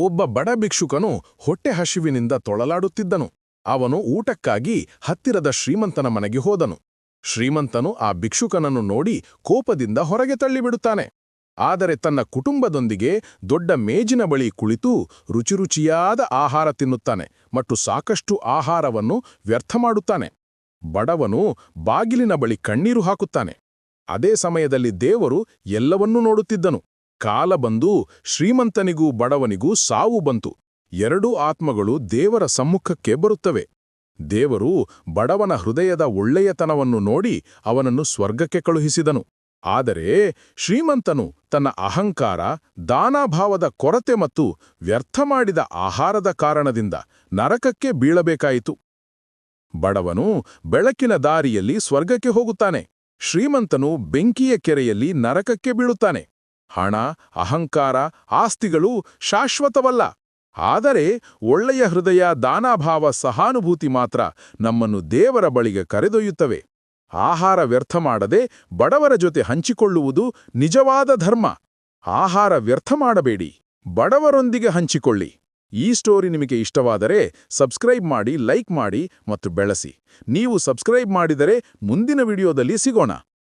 ಒಬ್ಬ ಬಡ ಭಿಕ್ಷುಕನು ಹೊಟ್ಟೆ ಹಸಿವಿನಿಂದ ತೊಳಲಾಡುತ್ತಿದ್ದನು. ಅವನು ಊಟಕ್ಕಾಗಿ ಹತ್ತಿರದ ಶ್ರೀಮಂತನ ಮನೆಗೆ ಹೋದನು. ಶ್ರೀಮಂತನು ಆ ಭಿಕ್ಷುಕನನ್ನು ನೋಡಿ ಕೋಪದಿಂದ ಹೊರಗೆ ತಳ್ಳಿಬಿಡುತ್ತಾನೆ. ಆದರೆ ತನ್ನ ಕುಟುಂಬದೊಂದಿಗೆ ದೊಡ್ಡ ಮೇಜಿನ ಬಳಿ ಕುಳಿತು ರುಚಿರುಚಿಯಾದ ಆಹಾರ ತಿನ್ನುತ್ತಾನೆ ಮತ್ತು ಸಾಕಷ್ಟು ಆಹಾರವನ್ನು ವ್ಯರ್ಥ ಮಾಡುತ್ತಾನೆ. ಬಡವನು ಬಾಗಿಲಿನ ಬಳಿ ಕಣ್ಣೀರು ಹಾಕುತ್ತಾನೆ. ಅದೇ ಸಮಯದಲ್ಲಿ ದೇವರು ಎಲ್ಲವನ್ನೂ ನೋಡುತ್ತಿದ್ದನು. ಕಾಲ ಬಂದು ಶ್ರೀಮಂತನಿಗೂ ಬಡವನಿಗೂ ಸಾವು ಬಂತು. ಎರಡೂ ಆತ್ಮಗಳು ದೇವರ ಸಮ್ಮುಖಕ್ಕೆ ಬರುತ್ತವೆ. ದೇವರು ಬಡವನ ಹೃದಯದ ಒಳ್ಳೆಯತನವನ್ನು ನೋಡಿ ಅವನನ್ನು ಸ್ವರ್ಗಕ್ಕೆ ಕಳುಹಿಸಿದನು. ಆದರೆ ಶ್ರೀಮಂತನು ತನ್ನ ಅಹಂಕಾರ, ದಾನಾಭಾವದ ಕೊರತೆ ಮತ್ತು ವ್ಯರ್ಥ ಮಾಡಿದ ಆಹಾರದ ಕಾರಣದಿಂದ ನರಕಕ್ಕೆ ಬೀಳಬೇಕಾಯಿತು. ಬಡವನು ಬೆಳಕಿನ ದಾರಿಯಲ್ಲಿ ಸ್ವರ್ಗಕ್ಕೆ ಹೋಗುತ್ತಾನೆ. ಶ್ರೀಮಂತನು ಬೆಂಕಿಯ ಕೆರೆಯಲ್ಲಿ ನರಕಕ್ಕೆ ಬೀಳುತ್ತಾನೆ. ಹಣ, ಅಹಂಕಾರ, ಆಸ್ತಿಗಳು ಶಾಶ್ವತವಲ್ಲ. ಆದರೆ ಒಳ್ಳೆಯ ಹೃದಯ, ದಾನಾಭಾವ, ಸಹಾನುಭೂತಿ ಮಾತ್ರ ನಮ್ಮನ್ನು ದೇವರ ಬಳಿಗೆ ಕರೆದೊಯ್ಯುತ್ತವೆ. ಆಹಾರ ವ್ಯರ್ಥ ಮಾಡದೆ ಬಡವರ ಜೊತೆ ಹಂಚಿಕೊಳ್ಳುವುದು ನಿಜವಾದ ಧರ್ಮ. ಆಹಾರ ವ್ಯರ್ಥ ಮಾಡಬೇಡಿ, ಬಡವರೊಂದಿಗೆ ಹಂಚಿಕೊಳ್ಳಿ. ಈ ಸ್ಟೋರಿ ನಿಮಗೆ ಇಷ್ಟವಾದರೆ ಸಬ್ಸ್ಕ್ರೈಬ್ ಮಾಡಿ, ಲೈಕ್ ಮಾಡಿ ಮತ್ತು ಬೆಳೆಸಿ. ನೀವು ಸಬ್ಸ್ಕ್ರೈಬ್ ಮಾಡಿದರೆ ಮುಂದಿನ ವಿಡಿಯೋದಲ್ಲಿ ಸಿಗೋಣ.